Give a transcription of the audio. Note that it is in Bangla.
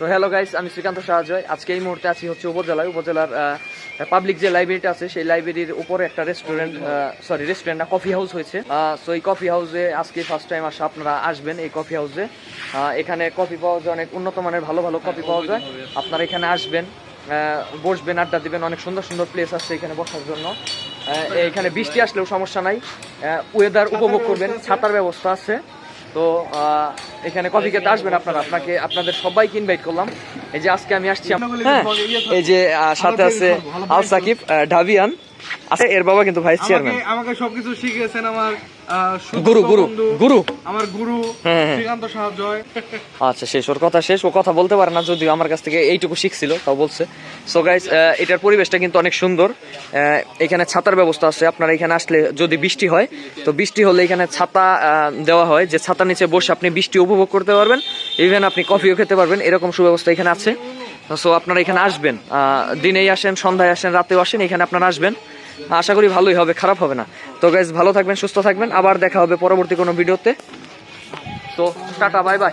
তো হ্যালো গাইস আমি শ্রীকান্ত সাহাজয় আজকে এই মুহূর্তে আছি হচ্ছে উপজেলায়। উপজেলার পাবলিক যে লাইব্রেরিটা আছে, সেই লাইব্রেরির উপরে একটা রেস্টুরেন্ট সরি রেস্টুরেন্ট না কফি হাউস হয়েছে। সো এই কফি হাউসে আজকে ফার্স্ট টাইম আসা আপনারা আসবেন এই কফি হাউসে এখানে কফি পাওয়া যায়, অনেক উন্নত মানের, ভালো ভালো কফি পাওয়া যায়। আপনারা এখানে আসবেন বসবেন, আড্ডা দিবেন। অনেক সুন্দর সুন্দর প্লেস আছে এখানে বসার জন্য। এখানে বৃষ্টি আসলেও সমস্যা নাই। ওয়েদার উপভোগ করবেন, ছাতার ব্যবস্থা আছে। তো আহ, এখানে কফি খেতে আসবেন আপনারা। আপনাকে আপনাদের সবাইকে ইনভাইট করলাম। এই যে আজকে আমি আসছি আম- হ্যাঁ এই যে সাথে আছে আল সাকিব ঢাবিয়ান। আছে এর বাবা কিন্তু ভাইস চেয়ারম্যান আমাকে সবকিছু শিখিয়েছেন আমার গুরু গুরু গুরু। আমার গুরু হ্যাঁ, হ্যাঁ। শ্রীকান্ত সাহায্য আচ্ছা শেষ ওর কথা শেষ। ও কথা বলতে পারে না যদিও আমার কাছ থেকে এইটুকু শিখছিল তাও বলছে। সো গাইস এটার পরিবেশটা কিন্তু অনেক সুন্দর। এখানে ছাতার ব্যবস্থা আছে। আপনারা এখানে আসলে যদি বৃষ্টি হয় তো বৃষ্টি হলে এখানে ছাতা দেওয়া হয়। যে ছাতার নিচে বসে আপনি বৃষ্টি উপভোগ করতে পারবেন। ইভেন আপনি কফিও খেতে পারবেন। এরকম সুব্যবস্থা এখানে আছে। সো আপনারা এখানে আসবেন দিনেই আসেন, সন্ধ্যায় আসেন, রাতেও আসেন, এখানে আপনারা আসবেন। আশা করি ভালোই হবে, খারাপ হবে না। তো গাইজ ভালো থাকবেন, সুস্থ থাকবেন, আবার দেখা হবে পরবর্তী কোনো ভিডিওতে। তো টাটা বাই বাই